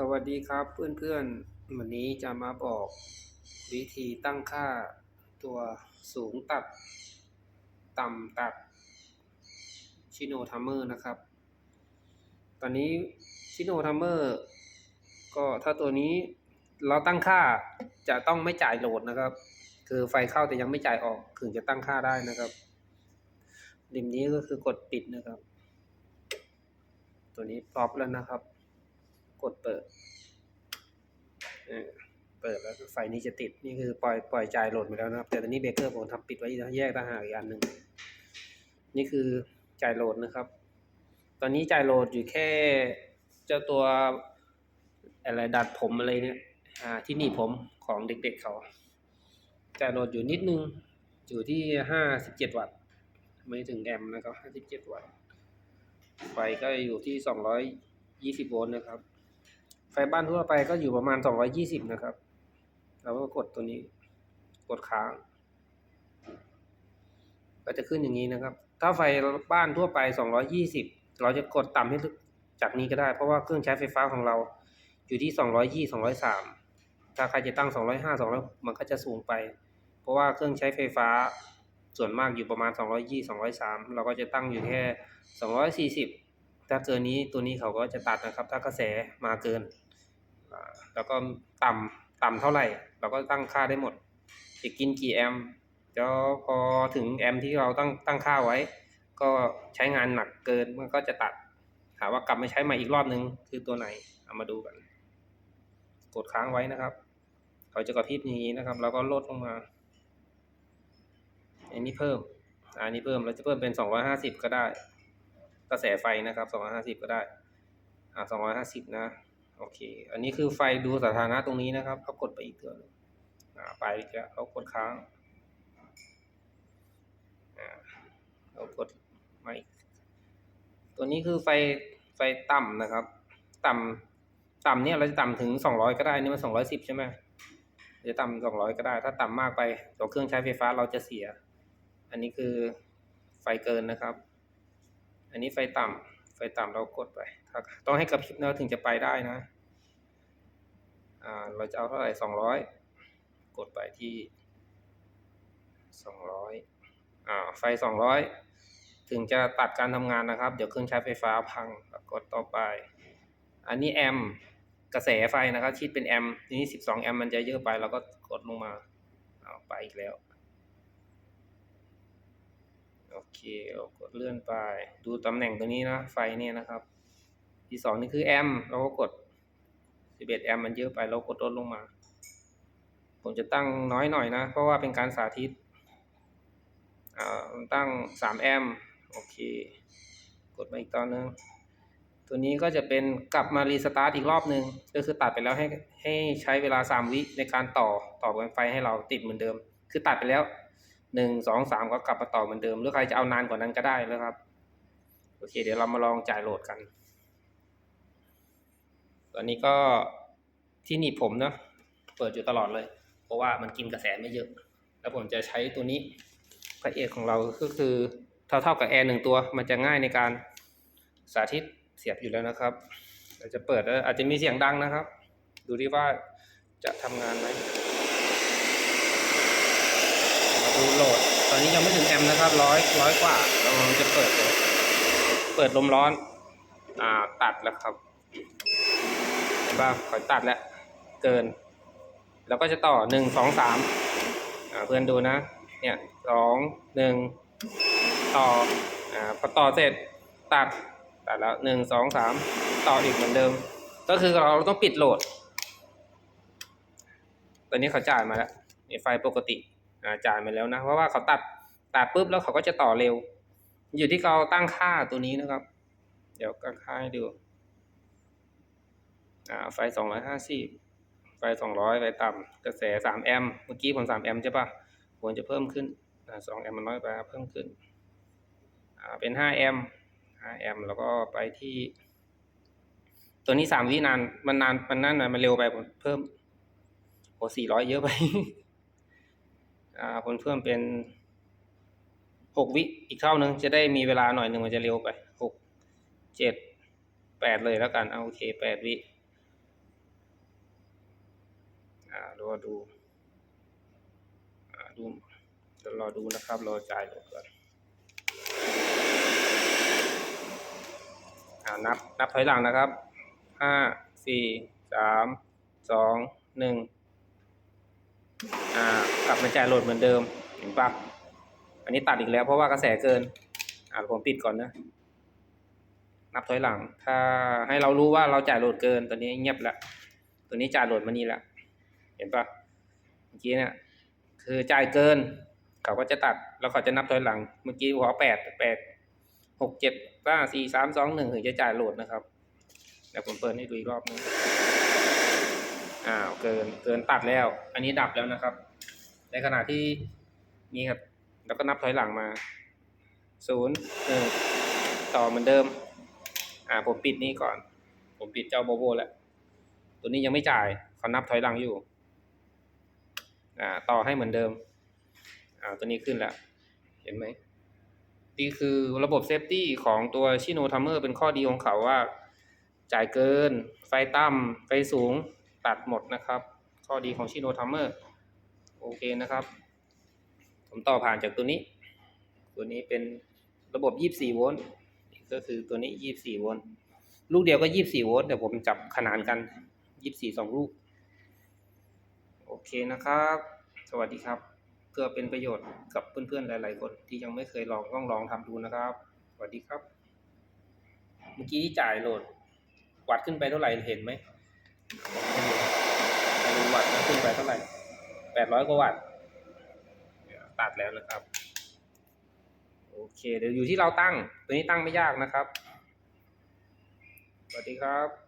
สวัสดีครับเพื่อนๆ วันนี้จะมาบอกวิธีตั้งค่าตัวสูงตัด ต่ำตัดชิโนทัมเมอร์นะครับ ตอนนี้ชิโนทัมเมอร์ก็ถ้าตัวนี้เราตั้งค่าจะต้องไม่จ่ายโหลดนะครับ คือไฟเข้าแต่ยังไม่จ่ายออกถึงจะตั้งค่าได้นะครับริมนี้ก็คือกดปิดนะครับ ตัวนี้พร้อมแล้วนะครับ กดเปิดเออเปิดแล้วไฟนี้จะติดนี่คือปล่อยปล่อยจ่ายโหลดไปแล้วนะครับ แต่ตอนนี้เบรกเกอร์ผมทำปิดไว้แยกต่างหากอีกอันหนึ่งนี่คือจ่ายโหลดนะครับ ตอนนี้จ่ายโหลดอยู่แค่เจ้าตัวอะไรดัดผมอะไรเนี่ยอ่าที่นีบผมของเด็กๆเขาจ่ายโหลดอยู่นิดนึงอยู่ที่ห้าสิบเจ็ดวัตต์ไม่ถึงแอมป์นะครับห้าสิบเจ็ดวัตต์ไฟก็อยู่ที่สองร้อยยี่สิบโวลต์นะครับ ไฟบ้านทั่วไปก็อยู่ประมาณสองร้อยี่สิบนะครับ เราก็กดตัวนี้ กดค้าง ก็จะขึ้นอย่างนี้นะครับ ถ้าไฟบ้านทั่วไปสองร้อยี่สิบเราจะกดต่ำให้จากนี้ก็ได้ เพราะว่าเครื่องใช้ไฟฟ้าของเราอยู่ที่สองร้อยยี่สองร้อยสามถ้าใครจะตั้งสองร้อยห้าสองร้อยมันก็จะสูงไป เพราะว่าเครื่องใช้ไฟฟ้าส่วนมากอยู่ประมาณสองร้อยยี่สองร้อยสามเราก็จะตั้งอยู่แค่สองร้อยสี่สิบ ถ้าเกินนี้ตัวนี้เขาก็จะตัดนะครับ ถ้ากระแสมาเกิน แล้วก็ต่ำต่ำเท่าไหร่ เราก็ตั้งค่าได้หมด จะกินกี่แอมแล้วพอถึงแอมที่เราตั้งตั้งค่าไว้ ก็ใช้งานหนักเกินมันก็จะตัดหาว่ากลับมาใช้ใหม่อีกรอบนึงคือตัวไหนเอามาดูกัน กดค้างไว้นะครับ เขาจะกระพริบอย่างนี้นะครับ แล้วก็ลดลงมา อันนี้เพิ่ม อันนี้เพิ่มเราจะเพิ่มเป็นสองร้อยห้าสิบก็ได้ กระแสไฟนะครับสองร้อยห้าสิบก็ได้อ่าสองร้อยห้าสิบนะ โอเค อันนี้คือไฟดูสถานะตรงนี้นะครับเขากดไปอีกตัวนึงอ่าไปอีกแล้วเขากดค้างอ่าเขากดไม่ตัวนี้คือไฟไฟต่ำนะครับ ต่ำต่ำเนี่ยเราจะต่ำถึงสองร้อยก็ได้นี่มันสองร้อยสิบใช่ไหมจะต่ำสองร้อยก็ได้ ถ้าต่ำมากไปตัวเครื่องใช้ไฟฟ้าเราจะเสีย อันนี้คือไฟเกินนะครับ อันนี้ไฟต่ำไฟต่ำเรากดไป ต้องให้กระพริบนะถึงจะไปได้นะอ่าเราจะเอาเท่าไหร่สองร้อยกดไปที่สองร้อยอ่าไฟสองร้อยถึงจะตัดการทำงานนะครับ เดี๋ยวเครื่องใช้ไฟฟ้าพังกดต่อไป อันนี้แอมกระแสไฟนะครับที่เป็นแอมนี้สิบสองแอมมันจะเยอะไปเราก็กดลงมาเอาไปอีกแล้ว โอ เคเรากดเลื่อนไป ดูตำแหน่งตรงนี้นะ ไฟเนี่ยนะครับ ที่สองนี่คือแอมเราก็กด 11 แอมมันเยอะไปเรากดลดลงมา ผมจะตั้งน้อยหน่อยนะ เพราะว่าเป็นการสาธิตอ่าตั้ง 3 แอมโอเค กดมาอีกตอนนึงตัวนี้ก็จะเป็นกลับมารีสตาร์ทอีกรอบหนึ่งก็คือตัดไปแล้วให้ให้ใช้เวลา 3 วิในการต่อต่อไฟให้เราติดเหมือนเดิม คือตัดไปแล้ว หนึ่งสองสามก็กลับมาต่อเหมือนเดิม หรือใครจะเอานานกว่านั้นก็ได้นะครับ โอเค เดี๋ยวเรามาลองจ่ายโหลดกัน ตอนนี้ก็ที่หนีบผมเนาะเปิดอยู่ตลอดเลย เพราะว่ามันกินกระแสไม่เยอะ แล้วผมจะใช้ตัวนี้พระเอกของเราก็คือเท่าเท่ากับแอร์หนึ่งตัว มันจะง่ายในการสาธิตเสียบอยู่แล้วนะครับเราจะเปิดแล้วอาจจะมีเสียงดังนะครับ ดูที่ว่าจะทำงานไหม มา ดูโหลด ตอนนี้ยังไม่ถึงแอมป์นะครับร้อยร้อยกว่าเราจะเปิดเลยเปิดลมร้อน อ่าตัดแล้วครับเห็นป่ะขอตัดแล้ว เกิน แล้วก็จะต่อหนึ่งสองสามอ่าเพื่อนดูนะ เนี่ยสองหนึ่งต่ออ่าพอต่อเสร็จตัดตัดแล้วหนึ่งสองสามต่ออีกเหมือนเดิม ก็คือเราต้องปิดโหลด ตอนนี้เขาจ่ายมาแล้วไฟปกติ จ่ายมาแล้วนะเพราะว่าเขาตัดตัดปุ๊บแล้วเขาก็จะต่อเร็ว อยู่ที่เราตั้งค่าตัวนี้นะครับ เดี๋ยวตั้งค่าให้ดูอ่าไฟสองร้อยห้าสิบไฟสองร้อยไฟต่ำกระแสสามแอมป์เมื่อกี้ผมสามแอมป์ใช่ปะควรจะเพิ่มขึ้นสองแอมป์มันน้อยไปเพิ่มขึ้นอ่าเป็นห้าแอมป์ห้าแอมป์แล้วก็ไปที่ ตัวนี้สามวินานมันนานมันนั่นนะมันเร็วไปผมเพิ่มโอ้สี่ร้อยเยอะไป ผมเพิ่มเป็นหกวิอีกเท่านึง จะได้มีเวลาหน่อยหนึ่งมันจะเร็วไปหกเจ็ดแปดเลยแล้วกันเอาโอเคแปดวิอ่ารอดูอ่าดูรอดูนะครับรอจ่ายหลก่อนอ่านับนับถอยหลังนะครับห้าสี่สามสองหนึ่ง อ่ากลับมาจ่ายโหลดเหมือนเดิมเห็นปะอันนี้ตัดอีกแล้วเพราะว่ากระแสเกิน อ่าผมปิดก่อนนะ นับถอยหลัง ถ้าให้เรารู้ว่าเราจ่ายโหลดเกินตอนนี้เงียบแล้วตัวนี้จ่ายโหลดมานี่แล้วเห็นปะเมื่อกี้เนี่ยคือจ่ายเกิน เขาก็จะตัดแล้วเขาจะนับถอยหลัง เมื่อกี้หัวแปดแปดหกเจ็ดห้าสี่สามสองหนึ่งถึงจะจ่ายโหลดนะครับเดี๋ยวผมเปิดให้ดูอีกรอบนึง อ้าวเกินเกินตัดแล้ว อันนี้ดับแล้วนะครับ ในขณะที่นี่ครับ แล้วก็นับถอยหลังมาศูนย์หนึ่งต่อเหมือนเดิม อ่าผมปิดนี้ก่อน ผมปิดเจ้าโบโบแล้ว ตัวนี้ยังไม่จ่ายเขานับถอยหลังอยู่ อ่า ต่อให้เหมือนเดิม อ่า ตัวนี้ขึ้นแล้ว เห็นไหมนี่คือระบบเซฟตี้ของตัวชิโนทัมเมอร์เป็นข้อดีของเขาว่า จ่ายเกิน ไฟต่ำไฟสูง ตัดหมดนะครับ ข้อดีของชิโนทัมเมอร์โอเคนะครับ ผมต่อผ่านจากตัวนี้ ตัวนี้เป็นระบบ 24 โวลต์ก็คือตัวนี้ 24 โวลต์ลูกเดียวก็ 24 โวลต์เดี๋ยวผมจับขนานกัน 24สองลูก โอเคนะครับ สวัสดีครับ เพื่อเป็นประโยชน์กับเพื่อนๆหลาย ๆ คนที่ยังไม่เคยลองต้องลองทำดูนะครับ สวัสดีครับเมื่อกี้ที่จ่ายโหลด วัดขึ้นไปเท่าไหร่เห็นไหม ขึ้นไปเท่าไหร่800กว่าวัตต์เนี่ยตัดแล้วนะครับ โอเค เดี๋ยวอยู่ที่เราตั้ง ตัวนี้ตั้งไม่ยากนะครับ สวัสดีครับ